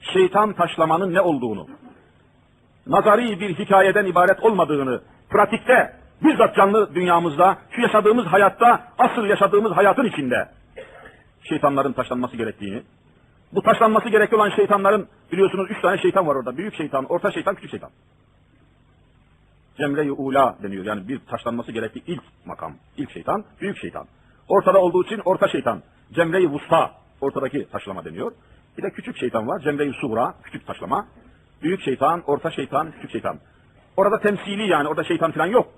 şeytan taşlamanın ne olduğunu, nazari bir hikayeden ibaret olmadığını, pratikte, bizzat canlı dünyamızda, şu yaşadığımız hayatta, asıl yaşadığımız hayatın içinde şeytanların taşlanması gerektiğini, bu taşlanması gerekli olan şeytanların biliyorsunuz üç tane şeytan var orada. Büyük şeytan, orta şeytan, küçük şeytan. Cemre-i Ula deniyor. Yani bir taşlanması gerekli ilk makam. ilk şeytan, büyük şeytan. Ortada olduğu için orta şeytan. Cemre-i Vusta, ortadaki taşlama deniyor. Bir de küçük şeytan var. Cemre-i Suğra, küçük taşlama. Büyük şeytan, orta şeytan, küçük şeytan. Orada temsili yani, orada şeytan falan yok.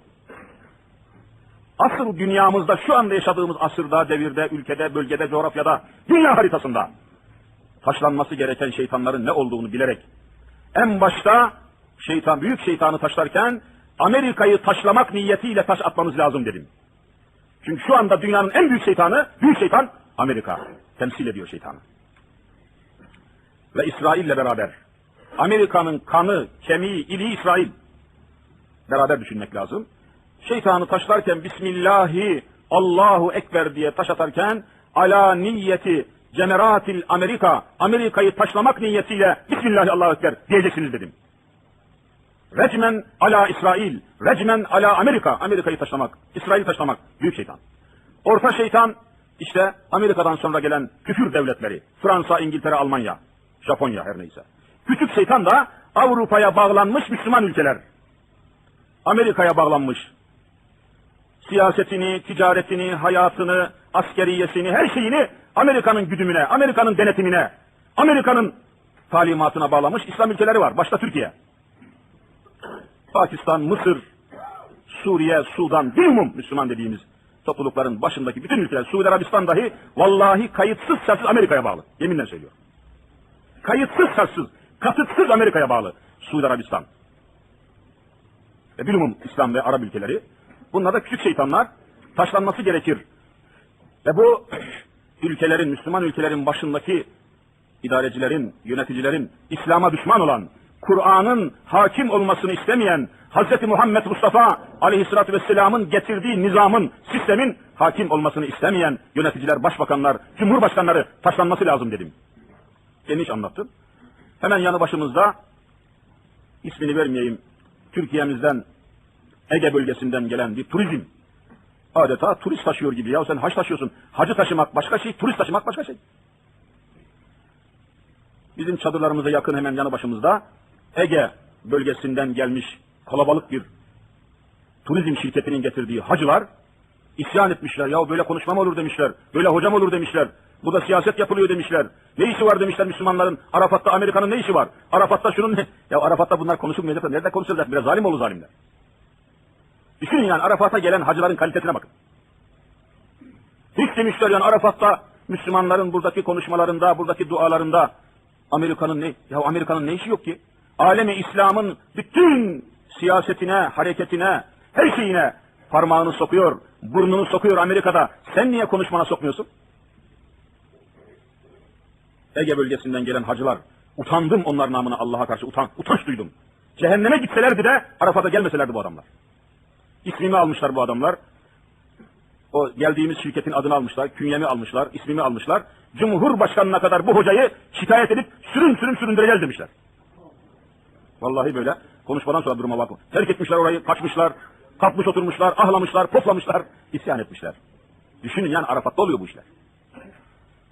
Asıl dünyamızda, şu anda yaşadığımız asırda, devirde, ülkede, bölgede, coğrafyada, dünya haritasında taşlanması gereken şeytanların ne olduğunu bilerek en başta şeytan, büyük şeytanı taşlarken Amerika'yı taşlamak niyetiyle taş atmamız lazım dedim. Çünkü şu anda dünyanın en büyük şeytanı, büyük şeytan Amerika. Temsil ediyor şeytanı. Ve İsrail'le beraber Amerika'nın kanı, kemiği, iliği İsrail. Beraber düşünmek lazım. Şeytanı taşlarken Bismillahi Allahu Ekber diye taş atarken ala niyeti Cemeratil Amerika, Amerika'yı taşlamak niyetiyle Bismillahi Allahu Ekber diyeceksiniz dedim. Recmen ala İsrail, recmen ala Amerika, Amerika'yı taşlamak, İsrail'i taşlamak, büyük şeytan. Orta şeytan, işte Amerika'dan sonra gelen küfür devletleri, Fransa, İngiltere, Almanya, Japonya her neyse. Küçük şeytan da Avrupa'ya bağlanmış Müslüman ülkeler. Amerika'ya bağlanmış. Siyasetini, ticaretini, hayatını, askeriyesini, her şeyini Amerika'nın güdümüne, Amerika'nın denetimine, Amerika'nın talimatına bağlamış İslam ülkeleri var. Başta Türkiye. Pakistan, Mısır, Suriye, Sudan, bilumum Müslüman dediğimiz toplulukların başındaki bütün ülkeler, Suudi Arabistan dahi vallahi kayıtsız şartsız Amerika'ya bağlı. Yeminle söylüyorum. Kayıtsız şartsız, kasıtsız Amerika'ya bağlı Suudi Arabistan. Ve bilumum İslam ve Arap ülkeleri. Bunlar da küçük şeytanlar taşlanması gerekir. Ve bu ülkelerin, Müslüman ülkelerin başındaki idarecilerin, yöneticilerin İslam'a düşman olan, Kur'an'ın hakim olmasını istemeyen, Hz. Muhammed Mustafa aleyhissalatü vesselamın getirdiği nizamın, sistemin hakim olmasını istemeyen yöneticiler, başbakanlar, cumhurbaşkanları taşlanması lazım dedim. Geniş anlattım. Hemen yanı başımızda, ismini vermeyeyim, Türkiye'mizden, Ege bölgesinden gelen bir turizm. Adeta turist taşıyor gibi ya sen haç taşıyorsun. Hacı taşımak başka şey, turist taşımak başka şey. Bizim çadırlarımıza yakın hemen yanı başımızda Ege bölgesinden gelmiş kalabalık bir turizm şirketinin getirdiği hacılar isyan etmişler. Ya böyle konuşma mı olur demişler. Böyle hocam olur demişler. Bu da siyaset yapılıyor demişler. Ne işi var demişler Müslümanların. Arafat'ta Amerika'nın ne işi var? Arafat'ta şunun ne? Ya Arafat'ta bunlar konuşulmayacak. Nerede konuşulacak? Biraz zalim olur zalimler. Düşünün yani Arafat'a gelen hacıların kalitesine bakın. Hiç demişler yani Arafat'ta Müslümanların buradaki konuşmalarında, buradaki dualarında Amerika'nın ne? Ya Amerika'nın ne işi yok ki? Alemi İslam'ın bütün siyasetine, hareketine, her şeyine parmağını sokuyor, burnunu sokuyor Amerika'da. Sen niye konuşmana sokmuyorsun? Ege bölgesinden gelen hacılar, utandım onlar namına Allah'a karşı utan, utanç duydum. Cehenneme gitselerdi de Arafat'a gelmeselerdi bu adamlar. İsmimi almışlar bu adamlar. O geldiğimiz şirketin adını almışlar, künyemi almışlar, ismimi almışlar. Cumhurbaşkanına kadar bu hocayı şikayet edip sürün sürün süründüreceğiz demişler. Vallahi böyle. Konuşmadan sonra duruma bakın. Terk etmişler orayı, kaçmışlar, kalkmış oturmuşlar, ahlamışlar, poplamışlar, isyan etmişler. Düşünün yani Arafat'ta oluyor bu işler.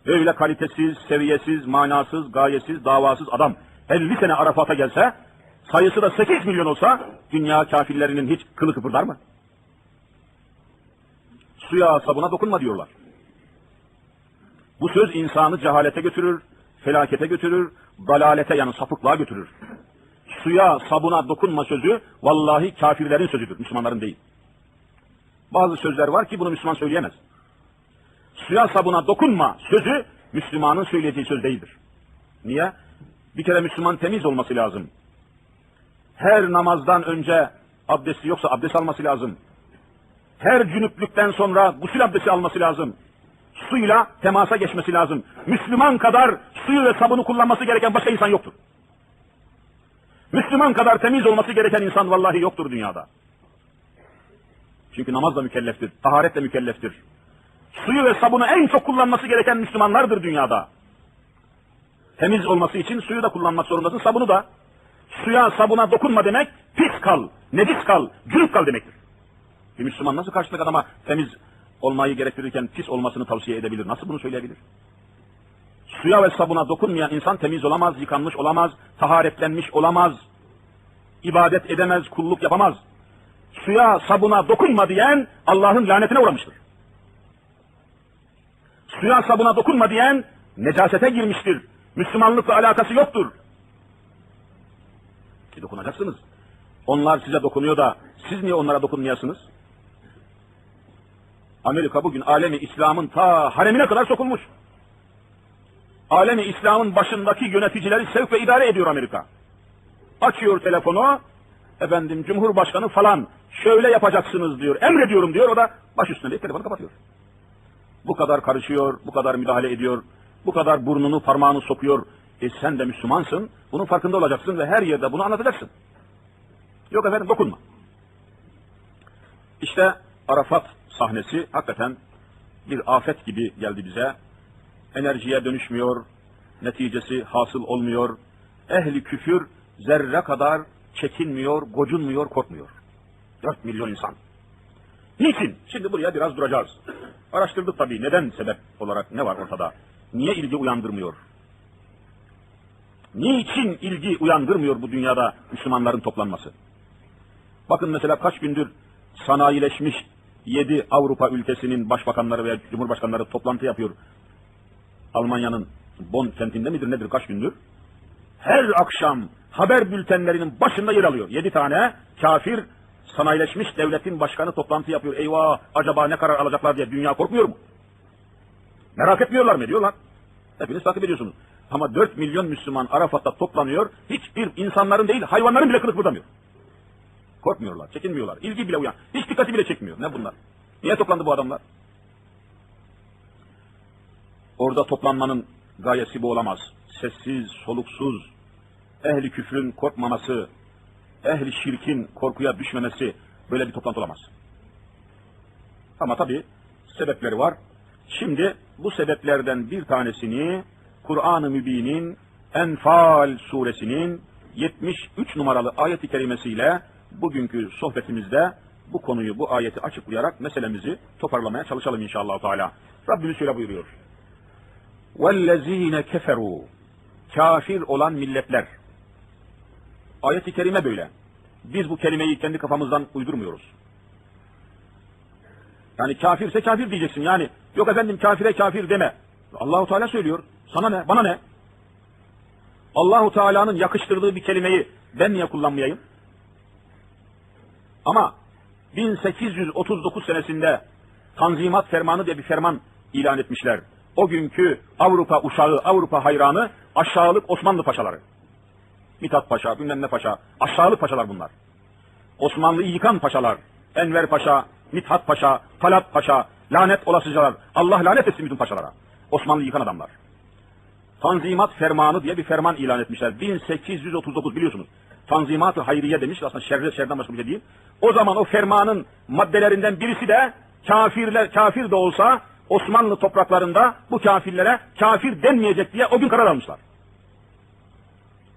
Böyle kalitesiz, seviyesiz, manasız, gayesiz, davasız adam 50 sene Arafat'a gelse, sayısı da 8 milyon olsa, dünya kafirlerinin hiç kılı kıpırdar mı? Suya sabuna dokunma diyorlar. Bu söz insanı cehalete götürür, felakete götürür, dalalete yani sapıklığa götürür. Suya sabuna dokunma sözü vallahi kafirlerin sözüdür, Müslümanların değil. Bazı sözler var ki bunu Müslüman söyleyemez. Suya sabuna dokunma sözü Müslümanın söyleyeceği söz değildir. Niye? Bir kere Müslüman temiz olması lazım. Her namazdan önce abdesti yoksa abdest alması lazım. Her cünüplükten sonra gusül abdesti alması lazım. Suyla temasa geçmesi lazım. Müslüman kadar suyu ve sabunu kullanması gereken başka insan yoktur. Müslüman kadar temiz olması gereken insan vallahi yoktur dünyada. Çünkü namazla mükelleftir, taharetle mükelleftir. Suyu ve sabunu en çok kullanması gereken Müslümanlardır dünyada. Temiz olması için suyu da kullanmak zorundasın, sabunu da. Suya, sabuna dokunma demek, pis kal, nedis kal, cürük kal demektir. Bir Müslüman nasıl karşılık adama temiz olmayı gerektirirken pis olmasını tavsiye edebilir? Nasıl bunu söyleyebilir? Suya ve sabuna dokunmayan insan temiz olamaz, yıkanmış olamaz, taharetlenmiş olamaz, ibadet edemez, kulluk yapamaz. Suya, sabuna dokunma diyen Allah'ın lanetine uğramıştır. Suya, sabuna dokunma diyen necasete girmiştir. Müslümanlıkla alakası yoktur. Ki dokunacaksınız. Onlar size dokunuyor da siz niye onlara dokunmayasınız? Amerika bugün alemi İslam'ın ta haremine kadar sokulmuş. Alemi İslam'ın başındaki yöneticileri sevk ve idare ediyor Amerika. Açıyor telefonu, efendim Cumhurbaşkanı falan şöyle yapacaksınız diyor, emrediyorum diyor, o da baş üstüne deyip telefonu kapatıyor. Bu kadar karışıyor, bu kadar müdahale ediyor, bu kadar burnunu parmağını sokuyor. E sen de Müslümansın, bunun farkında olacaksın ve her yerde bunu anlatacaksın. Yok efendim dokunma. İşte Arafat sahnesi hakikaten bir afet gibi geldi bize. Enerjiye dönüşmüyor, neticesi hasıl olmuyor. Ehli küfür zerre kadar çekinmiyor, gocunmuyor, korkmuyor. Dört milyon insan. Niçin? Şimdi buraya biraz duracağız. Araştırdık tabii neden sebep olarak ne var ortada? Niye ilgi uyandırmıyor? Niçin ilgi uyandırmıyor bu dünyada Müslümanların toplanması? Bakın mesela kaç gündür sanayileşmiş 7 Avrupa ülkesinin başbakanları veya cumhurbaşkanları toplantı yapıyor. Almanya'nın Bonn kentinde midir nedir kaç gündür? Her akşam haber bültenlerinin başında yer alıyor. 7 tane kafir sanayileşmiş devletin başkanı toplantı yapıyor. Eyvah acaba ne karar alacaklar diye dünya korkmuyor mu? Merak etmiyorlar mı diyorlar. Hepiniz takip ediyorsunuz. Ama 4 milyon Müslüman Arafat'ta toplanıyor. Hiçbir insanların değil hayvanların bile kılık kıpırdamıyor. Korkmuyorlar, çekinmiyorlar. İlgi bile uyan. Hiç dikkati bile çekmiyor. Ne bunlar? Niye toplandı bu adamlar? Orada toplanmanın gayesi bu olamaz. Sessiz, soluksuz, ehli küfrün korkmaması, ehli şirkin korkuya düşmemesi böyle bir toplantı olamaz. Ama tabi sebepleri var. Şimdi bu sebeplerden bir tanesini Kur'an-ı Mübin'in Enfal suresinin 73 numaralı ayeti kerimesiyle bugünkü sohbetimizde bu konuyu, bu ayeti açıklayarak meselemizi toparlamaya çalışalım inşallah Teala. Rabbimiz şöyle buyuruyor. وَالَّذ۪ينَ كَفَرُوا Kafir olan milletler. Ayet-i kerime böyle. Biz bu kelimeyi kendi kafamızdan uydurmuyoruz. Yani kafirse kafir diyeceksin. Yani yok efendim kafire kafir deme. Allahu Teala söylüyor. Sana ne? Bana ne? Allahu Teala'nın yakıştırdığı bir kelimeyi ben niye kullanmayayım? Ama 1839 senesinde Tanzimat Fermanı diye bir ferman ilan etmişler. O günkü Avrupa uşağı, Avrupa hayranı aşağılık Osmanlı paşaları. Mithat Paşa, bilmem ne paşa, aşağılık paşalar bunlar. Osmanlı'yı yıkan paşalar, Enver Paşa, Mithat Paşa, Talat Paşa, lanet olasıcalar. Allah lanet etsin bütün paşalara. Osmanlı yıkan adamlar. Tanzimat Fermanı diye bir ferman ilan etmişler. 1839 biliyorsunuz. Tanzimat-ı Hayriye demiş. Aslında şerre şerden başka bir şey değil. O zaman o fermanın maddelerinden birisi de kafirler kafir de olsa Osmanlı topraklarında bu kafirlere kafir denmeyecek diye o gün karar almışlar.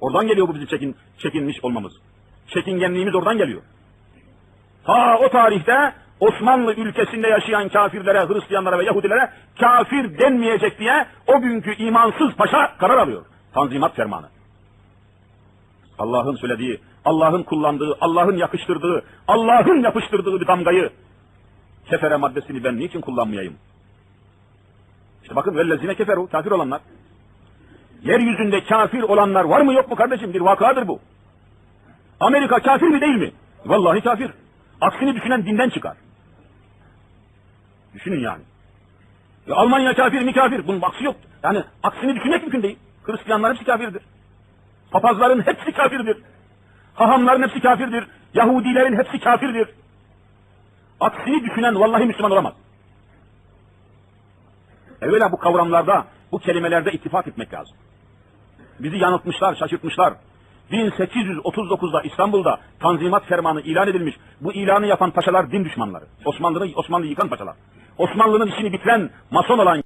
Oradan geliyor bu bizi çekin, çekinmiş olmamız. Çekingenliğimiz oradan geliyor. Ta o tarihte Osmanlı ülkesinde yaşayan kafirlere, Hristiyanlara ve Yahudilere kafir denmeyecek diye o günkü imansız paşa karar alıyor. Tanzimat fermanı. Allah'ın söylediği, Allah'ın kullandığı, Allah'ın yakıştırdığı, Allah'ın yapıştırdığı bir damgayı kefere maddesini ben niçin kullanmayayım? İşte bakın vellezine keferu, kafir olanlar. Yeryüzünde kafir olanlar var mı yok mu kardeşim? Bir vakadır bu. Amerika kafir mi değil mi? Vallahi kafir. Aksini düşünen dinden çıkar. Düşünün yani. Ya Almanya kafir mi kafir? Bunun aksi yok. Yani aksini düşünmek mümkün değil. Hristiyanlar hepsi kafirdir. Papazların hepsi kafirdir. Hahamların hepsi kafirdir. Yahudilerin hepsi kafirdir. Aksini düşünen vallahi Müslüman olamaz. Evvela bu kavramlarda, bu kelimelerde ittifak etmek lazım. Bizi yanıltmışlar, şaşırtmışlar. 1839'da İstanbul'da Tanzimat Fermanı ilan edilmiş. Bu ilanı yapan paşalar din düşmanları. Osmanlı'nı Osmanlı yıkan paşalar. Osmanlı'nın işini bitiren mason olan